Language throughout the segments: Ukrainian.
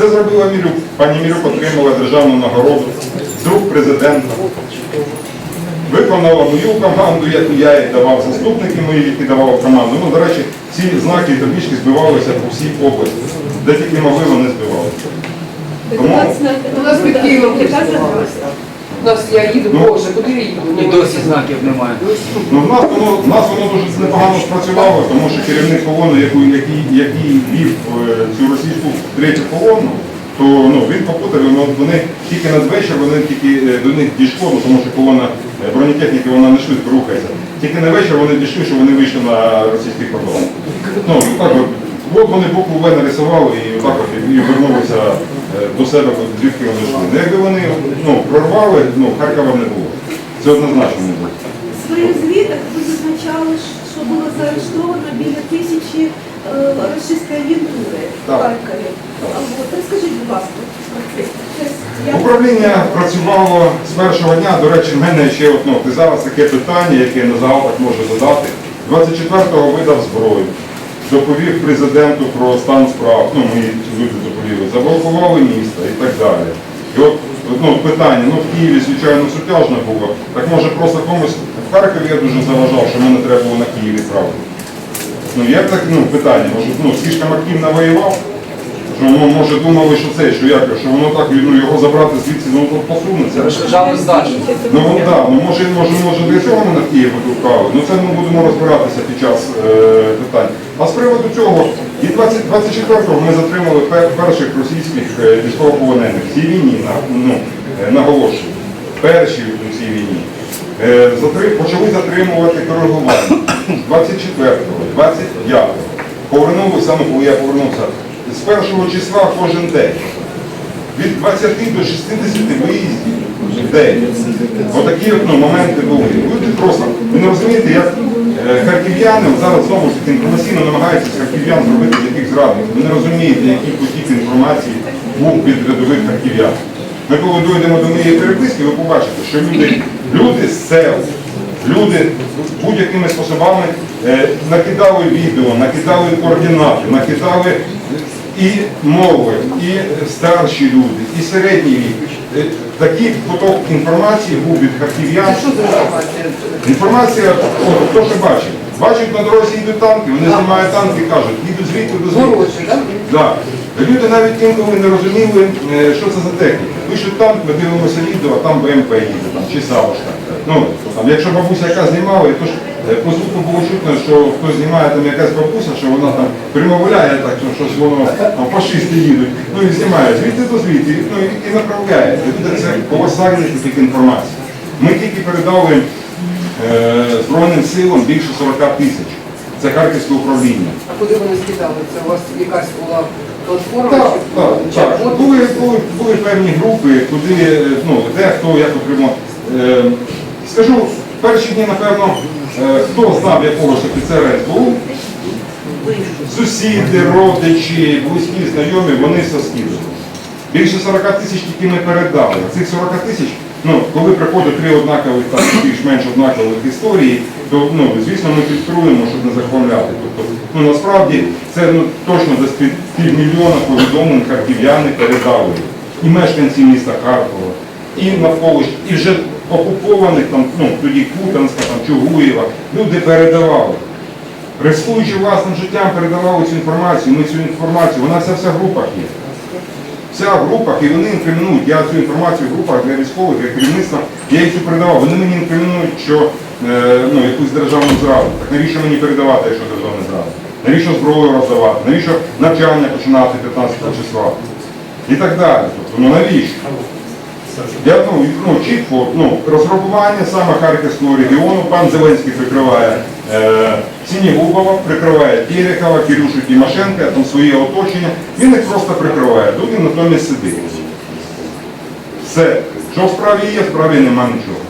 Це зробила Мілюк. Пані Мілюк отримала державну нагороду з рук президента. Виконала мою команду, яку я їй давав, заступники мої, які давав команду. Ну, до речі, ці знаки і таблички збивалися по всій області. Де тільки могли, вони збивалися. Тому У нас я їду, Ну. боже, куди я їду? І досі знаків немає. Ну, в нас воно, в нас воно дуже непогано спрацювало, тому що керівник колони, яку- який, який вів е, цю російську третю колону, то ну, він попутав, ну, вони тільки надвечір, вони тільки е, до них дійшло, ну, тому що колона е, бронетехніки вона не швидко рухається. Тільки на вечір вони дійшли, що вони вийшли на російський кордон. Ну, так от, от вони букву В нарисували і отак от і вернулися до себе, звідки вони йшли. Ну, якби вони ну, прорвали, ну, Харкова не було. Це однозначно не було. В своїх звітах ви зазначали, що було заарештовано біля тисячі е, російської агентури в Так. Харкові. А от, Розкажіть, будь ласка, про це. Я- Управління працювало з першого дня. До речі, в мене ще от, ну, ти зараз таке питання, яке я на загал так можу задати. 24-го видав зброю, доповів президенту про стан справ, ну мої люди доповіли, заблокували місто і так далі. І от ну, питання, ну в Києві, звичайно, сутяжно було. Так може просто комусь в Харкові я дуже заважав, що мене треба було на Києві правити. Ну як так, ну питання, може, ну слишком активно воював? Що воно може думали, що це, що як, що воно так ну, його забрати звідси, ну тут посунеться. Здачі. Ну вон, да, ну може, може, може для цього ми на Київ викликали. Ну це ми будемо розбиратися під час е, питань. А з приводу цього, і 24-го ми затримали перших російських е, військовополонених в цій війні, ну, е, наголошую, перші у цій війні. Е, почали затримувати коригування 24-го, 25-го. Повернулися, ну коли я повернувся, з першого числа кожен день від 20 до 60 виїздів в день. Отакі от, ну, моменти були. Люди просто, ви не розумієте, як е, харків'яни зараз знову ж таки інформаційно намагаються харків'ян зробити з яких зрадників. Ви не розумієте, який потік інформації був від рядових харків'ян. Ми коли дійдемо до моєї переписки, ви побачите, що люди, люди з сел, люди будь-якими способами е, накидали відео, накидали координати, накидали і молодь, і старші люди, і середній вік. Е, Такий поток інформації був від харків'ян. Інформація? Хто що бачить. Бачать на дорозі йдуть танки, вони знімають танки і кажуть, їдуть звідти до звідти. Так? Да. Люди навіть інколи не розуміли, е, що це за техніка. Пишуть танк, ми дивимося відео, а там БМП їде, там, чи Савушка. Ну, там, якщо бабуся яка знімала, то ж по звуку було чутно, що хтось знімає там якась бабуся, що вона там примовляє так, що щось воно там фашисти їдуть. Ну і знімає звідти до звідти, ну і, і направляє. Люди це колосальний потік інформації. Ми тільки передали е, Збройним силам більше 40 тисяч. Це Харківське управління. А куди вони скидали? Це у вас якась була платформа? Так, так, так. Були, були, були певні групи, куди, е, ну, де хто як отримав. Е, скажу, в перші дні, напевно, хто знав якогось офіцера СБУ, сусіди, родичі, близькі, знайомі, вони все скидали. Більше 40 тисяч тільки ми передали. Цих 40 тисяч, ну, коли приходять три однакових, так, більш-менш однакових історії, то, ну, звісно, ми фільтруємо, щоб не захламляти. Тобто, ну, насправді, це ну, точно десь пів, півмільйона повідомлень харків'яни передали. І мешканці міста Харкова, і навколо, і вже окупованих, там, ну, тоді Куп'янська, Чугуєва, люди передавали. Рискуючи власним життям, передавали цю інформацію, ми цю інформацію, вона вся вся в групах є. Вся в групах, і вони інкримінують. Я цю інформацію в групах для військових, для керівництва, я їх цю передавав. Вони мені інкримінують, що е, ну, якусь державну зраду. Так навіщо мені передавати, якщо державна зрада? Навіщо зброю роздавати? Навіщо навчання починати 15 числа? І так далі. Тобто, ну навіщо? Я ну, ну, чітко, ну, розгрупування саме Харківського регіону, пан Зеленський прикриває е, Сінігубова, прикриває Терехова, Кирюшу Тимошенка, там своє оточення. Він їх просто прикриває. Тут він натомість сидить. Все. Що в справі є, в справі нема нічого.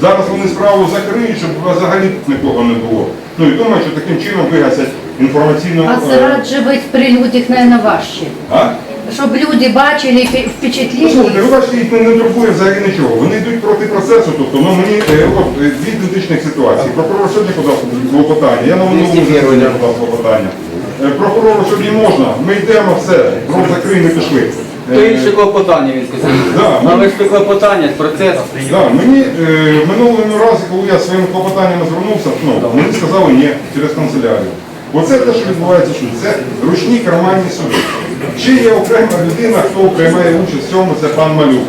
Зараз вони справу закриють, щоб взагалі тут нікого не було. Ну і думаю, що таким чином вигасять інформаційну. А е, зраджувати быть при людях, наверное, важче. а? Щоб люди бачили впе- Слухайте, ви бачите, їх не турбує взагалі нічого. Вони йдуть проти процесу, тобто ну, мені е, от, е, дві ідентичних ситуації. Прокурор сьогодні подав клопотання, я на минулому засіданні подав клопотання. е, прокурору сьогодні можна, ми йдемо, все, рот закрий, ми пішли. То Е, інше клопотання він сказав. Да. Але ж це клопотання, процес. Да, мені е, в минулому разі, коли я своїми клопотаннями звернувся, ну, мені сказали ні через канцелярію. Оце те, що відбувається тут. Це ручні карманні суди. Ще є окрема людина, хто приймає участь в цьому, це пан Малюк.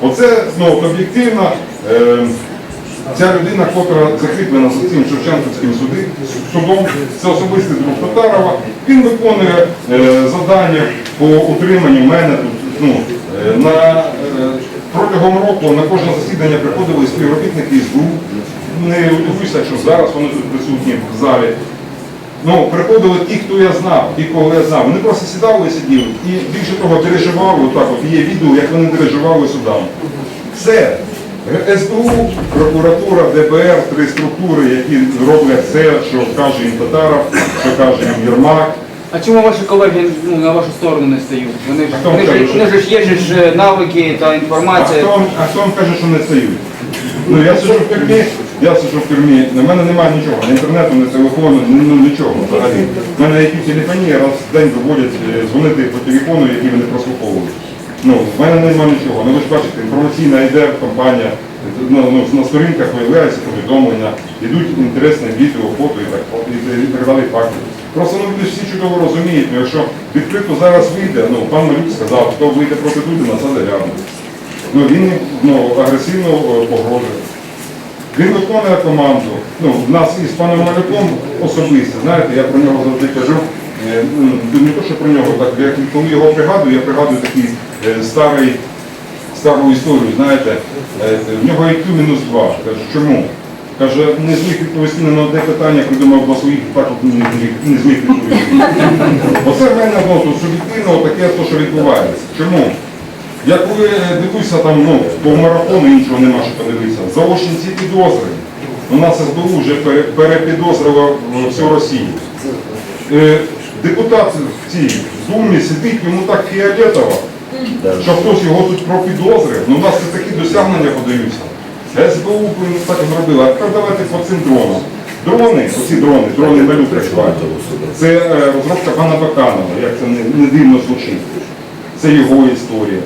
Оце от об'єктивно. Е, Ця людина, яка закріплена за цим Шевченківським судом, це особистий друг Татарова. Він виконує е, завдання по утриманню мене тут. Ну, е, на, е, протягом року на кожне засідання приходили співробітники СБУ. Не удивуюся, якщо зараз вони тут присутні в залі. Ну, приходили ті, хто я знав, ті, кого я знав. Вони просто сідали і сиділи. І більше того, дирижували, отак от є відео, як вони дирижували судами. Все. СБУ, прокуратура, ДБР, три структури, які роблять все, що каже їм Татаров, що каже їм Єрмак. А чому ваші колеги ну, на вашу сторону не стають? Вони ж, А хто вони каже, ж, що- вони ж є ж е, навики та А інформація. хто, вам- а хто вам каже, що не стають? Ну я сиджу в тюрмі, я сиджу в тюрмі, на мене немає нічого, ні інтернету, ні телефону, ні, ну, нічого взагалі. У мене які телефонії раз в день доводять е, дзвонити по телефону, які вони прослуховують. Ну, в мене немає нічого. Ну ви ж бачите, інформаційна йде компанія, ну, ну, на сторінках виявляються повідомлення, йдуть інтересне відео, фото і так, і, і так далі факти. Просто ну, люди всі чудово розуміють, якщо відкрито зараз вийде, ну пан Малюк сказав, хто вийде проти Дудина, це зарядно. Ну, він ну, агресивно е, погрожує. Він виконує команду. Ну, в нас із паном Малюком особисто, знаєте, я про нього завжди кажу, е, ну, не то, що про нього, так, я коли його пригадую, я пригадую такий е, старий, стару історію, знаєте, в нього IQ мінус 2. Чому? Каже, не зміг відповісти на одне питання, придумав до своїх, так не зміг, не зміг відповісти. Оце в мене ну, тут суб'єктивно таке, то, що відбувається. Чому? Я коли дивлюся там, ну, по марафону іншого нема що подивитися. Заочні ці підозри. У нас СБУ вже пере- перепідозрило е, всю Росію. Е, Депутат в цій думі сидить, йому так фіолетово, що хтось його тут пропідозрив. Ну, у нас це такі досягнення подаються. СБУ так зробила. А тепер давайте по цим дронам. Дрони, оці дрони, дрони малюк працювати. Це е, розробка пана Баканова, як це не, дивно звучить. Це його історія.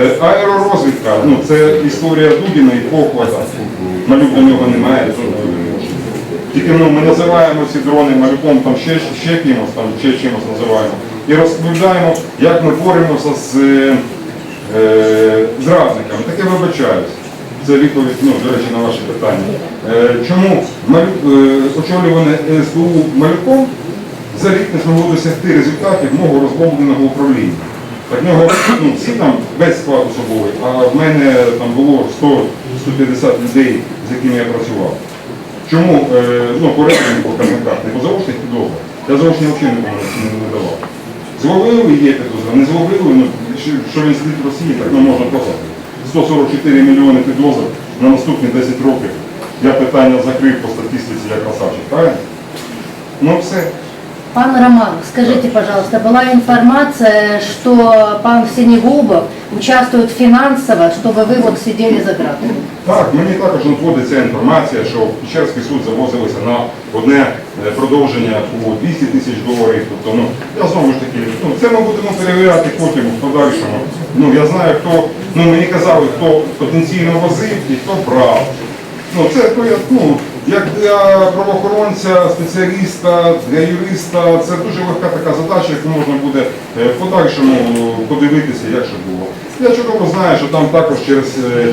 Е, Аеророзвідка, ну це історія Дудіна і Похвата. Малюк до нього немає. е, Тільки ну, ми називаємо ці дрони малюком там ще, ще кимось, там ще чимось називаємо. І розповідаємо, як ми боремося з е, е, зрадниками. Таке вибачаюсь. Це відповідь, ну, до речі, на ваше питання. Е, чому е, очолюване СБУ малюком за рік не змогло досягти результатів мого розбомбленого управління. В нього ну, всі там без складу особовий, а в мене там було 100-150 людей, з якими я працював. Чому е, ну, по рейтингу показниках, не по заочних підозрах, я заочні взагалі не, давав. Зловили є підозра, не зловили, ну, що, він в Росії, так не можна просто. 144 мільйони підозр на наступні 10 років. Я питання закрив по статистиці як красавчик, правильно? Ну все. Пан Роман, скажите, пожалуйста, была информация, что пан Синегубов участвует финансово, чтобы вы вот сидели за гратами? Так, мені також надходиться інформація, що в Печерський суд завозилися на одне е, продовження по 200 тисяч доларів. Тобто, ну, я знову ж таки, ну, це ми будемо перевіряти потім в подальшому. Ну, я знаю, хто, ну, мені казали, хто потенційно возив і хто брав. Ну, це то я, ну, як для правоохоронця, спеціаліста, для юриста, це дуже легка така задача, яку можна буде е, в подальшому подивитися, як що було. Я чудово знаю, що там також через е,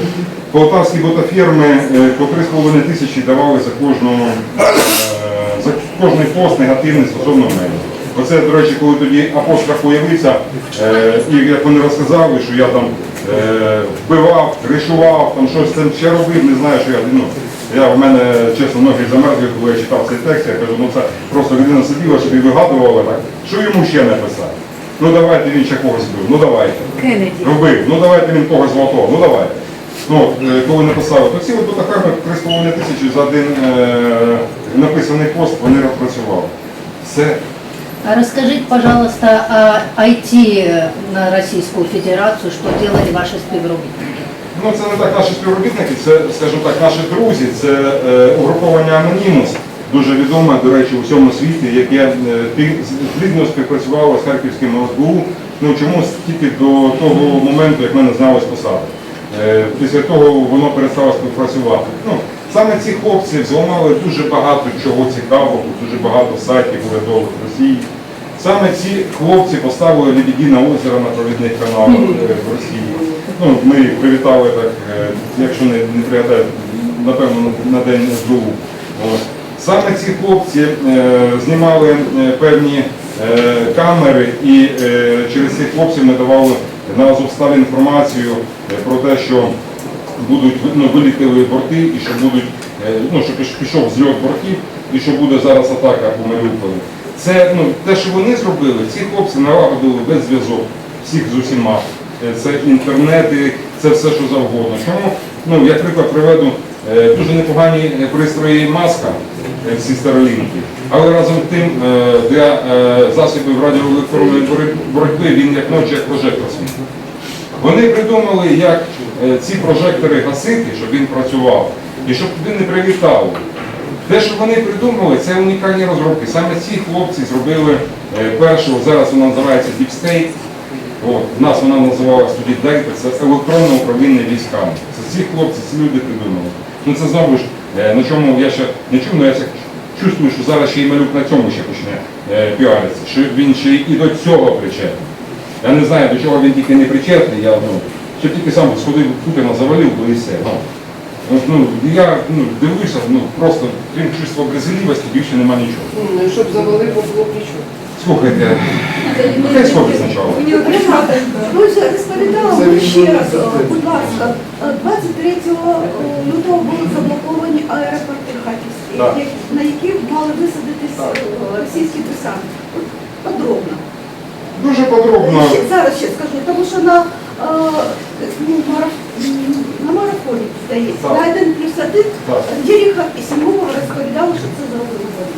полтавські ботаферми е, по 3,5 тисячі давали за кожну за кожний пост негативний стосовно мене. Оце, до речі, коли тоді апостроф появився, і як вони розказали, що я там вбивав, кришував, там щось там ще робив, не знаю, що я. Ну, я в мене, чесно, ноги замерзли, коли я читав цей текст, я кажу, ну це просто людина сиділа, собі вигадувала так. Що йому ще написати? Ну давайте він ще когось бив, ну давайте. Робив, ну давайте він когось золотого, ну давайте. Ну, е, коли написали, то ці от фотографи 3,5 тисячі за один е, написаний пост вони розпрацювали. Все. Расскажите, пожалуйста, о IT на Российскую Федерацию, что делали ваши співробітники? Ну, це не так наші співробітники, це, скажімо так, наші друзі, це е, угруповання Анонімус. дуже відоме, до речі, у всьому світі, яке е, плідно співпрацювало з Харківським ОСБУ, ну чомусь тільки до того моменту, як мене знали з посади. Е, Після того воно перестало співпрацювати. Ну, саме ці хлопці зламали дуже багато чого цікавого, дуже багато сайтів урядових Росії. Саме ці хлопці поставили Лебедіне озеро на провідних каналах е, в Росії. Ну, ми їх привітали так, е, якщо не, не пригадають, напевно, на день СБУ. Саме ці хлопці е, знімали е, певні е, камери і е, через цих хлопців ми давали на Азовсталі інформацію е, про те, що будуть ну, вилітили борти і що будуть, е, ну, що пішов зльот бортів і що буде зараз атака по Маріуполі. Це ну, те, що вони зробили, ці хлопці налагодили весь зв'язок всіх з усіма. Е, Це інтернети, це все, що завгодно. Чому? Ну, я приклад приведу е, дуже непогані пристрої маска, всі старолінки, але разом з тим для засобів радіоелектронної боротьби він як ночі, як прожектор світить. Вони придумали, як е, ці прожектори гасити, щоб він працював, і щоб туди не прилітало. Те, що вони придумали, це унікальні розробки. Саме ці хлопці зробили е, першу, зараз вона називається Deep State. От, в нас вона називалась тоді Дельта, це електронне управління військами. Це ці хлопці, ці люди придумали. Ну це знову ж, е, на чому я ще не чув, але я ще чувствую, що зараз ще й малюк на цьому ще почне піаритися, що він ще і до цього причетний. Я не знаю, до чого він тільки не причетний, я ну, що тільки сам сходив Путіна завалив, то і все. Ну, ну, я ну, дивлюся, ну, просто крім чувства брезгливості більше нема нічого. Ну, щоб завалив, бо було б нічого. Слухайте, хай сходить спочатку. Мені отримати. Друзі, розповідала вам ще раз, е, будь ласка, е, 23 лютого були заблоковані аеропорти які- на які мали висадитись е, російські десанти. Подробно. Дуже подробно. Ще- Зараз ще скажу, тому що на, е, ну, мараф- м, на марафоні, здається, Так. на 1 плюс 1 Так. Діріха і Сімова розповідали, що це зроблено вони.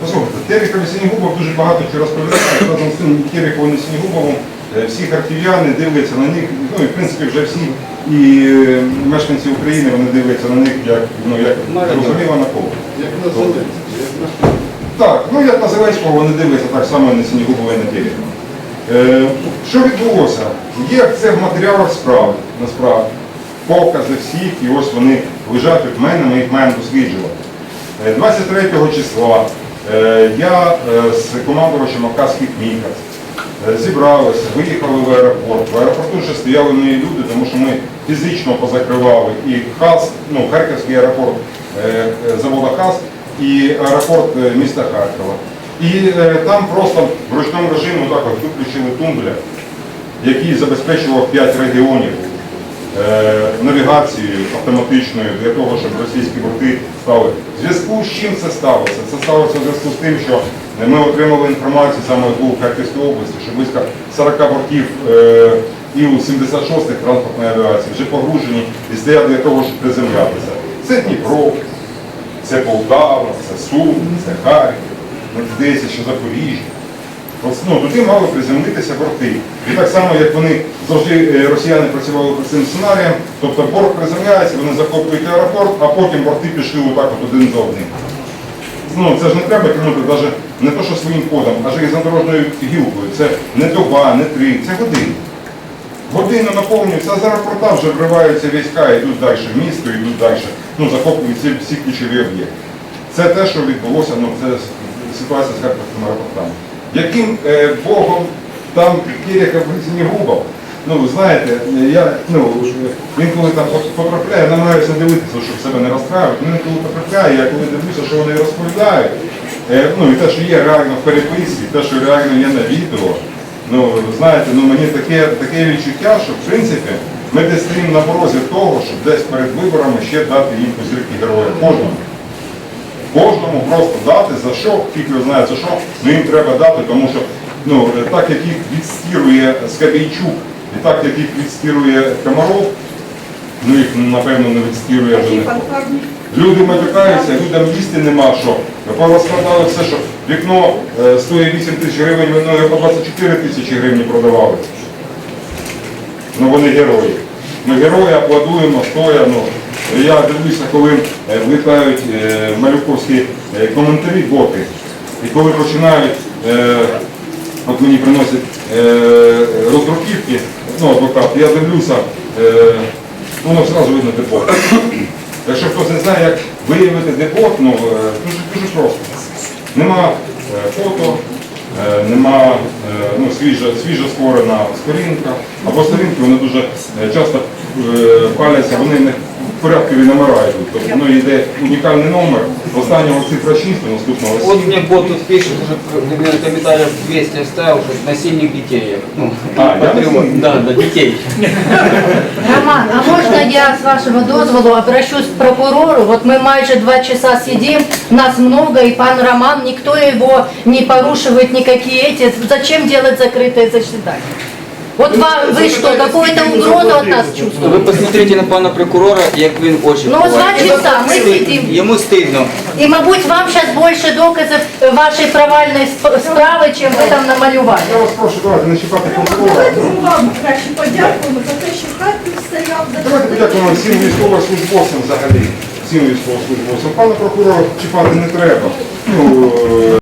Послухайте, Терехов і Сінігубов дуже багато чого розповідають. Разом з тим Тереховим і Сінігубовим е, всі харків'яни дивляться на них, ну і в принципі вже всі і е, мешканці України вони дивляться на них як, ну, як зрозуміло на кого. Як на Зеленського, як на Так, ну як на Зеленського вони дивляться так само і на Сінігубова і на Терехова. Е, що відбулося? Є це в матеріалах справи, насправді. Покази всіх, і ось вони лежать тут в мене, ми їх маємо досліджувати. Е, 23 числа е, я е, з командувачем Кавказьких Мікас е, зібралися, виїхали в аеропорт. В аеропорту вже стояли мої люди, тому що ми фізично позакривали і ХАС, ну, Харківський аеропорт е, е, завода ХАС і аеропорт е, міста Харкова. І е, там просто в ручному режимі так от виключили тумбля, який забезпечував 5 регіонів е, навігацією автоматичною для того, щоб російські борти стали. В зв'язку з чим це сталося? Це сталося в зв'язку з тим, що ми отримали інформацію саме в Харківській області, що близько 40 бортів е, Іл-76 транспортної авіації вже погружені і стоять для того, щоб приземлятися. Це Дніпро, це Полтава, це Сум, це Харків, ну, здається, що Запоріжжя. Ну, туди мали приземлитися борти. І так само, як вони завжди е, росіяни працювали по цим сценаріям, тобто борт приземляється, вони захоплюють аеропорт, а потім борти пішли отак от один за одним. Ну, це ж не треба тягнути навіть не то, що своїм ходом, а железнодорожною гілкою. Це не доба, не три, це години. Години наповнюються, а з аеропорта вже вриваються війська, йдуть далі в місто, йдуть далі, ну, захоплюють всі ключові об'єкти. Це те, що відбулося, ну, це ситуація з харківськими аеропортами. Яким е, Богом там Киряка не губав? Ну, знаєте, я, ну, він коли там потрапляє, намагаюся дивитися, щоб себе не розстраювати. Він коли потрапляє, я коли дивлюся, що вони розповідають, е, ну і те, що є реально в переписці, те, що реально є на відео, ну, знаєте, ну мені таке, таке відчуття, що в принципі ми десь стоїмо на порозі того, щоб десь перед виборами ще дати їм позірки героя. Кожному. Кожному просто дати за що, тільки знає за що, ну їм треба дати, тому що ну, так як їх відстірує Скабійчук, і так як їх відстірує Комаров, ну їх напевно не відстірує ніхто. Люди матюкаються, людям їсти нема що. Порозкладали все, що вікно е, стоїть 8 тисяч гривень, воно його по 24 тисячі гривень продавали. Ну вони герої. Ми герої аплодуємо, стоя, ну, я дивлюся, коли е, влітають е, малюковські е, коментарі, боти, і коли починають, от мені приносять роздруківки, ну, адвокат, я дивлюся, воно одразу видно депот. Якщо хтось не знає, як виявити депот, ну, дуже, дуже просто. Нема фото, нема ну, свіжа, свіжа створена сторінка, або сторінки вони дуже часто паляться, вони не порядкові номера йдуть. Тобто воно йде унікальний номер, останнього цифра 6, наступного 7. Вот мне бот тут пишет, уже примерно комментариев 200 оставил, что насильник детей. Ну, А, я патриот. насильник? Да, да, детей. Роман, а можна я з вашого дозволу обращусь к прокурору? Вот мы майже два часа сидим, нас много, и пан Роман, никто его не порушивает никакие эти. Зачем делать закрытое заседание? Вот вам, вы что, какую-то угрозу от нас Ви чувствуете? посмотрите на пана прокурора, як він очі Ну, ховає. значить, Йому так, ми стидно. сидимо. Йому стидно. И, мабуть, вам сейчас больше доказов вашей провальной сп- справы, чем вы там намалювали. Я вас прошу, давайте не чіпати прокурора. Давайте ми вам краще подякуємо за те, що Харків стояв за Давайте подякуємо всім військовослужбовцям взагалі. Всім військовослужбовцям. Пана прокурора чіпати не треба. Ну, е,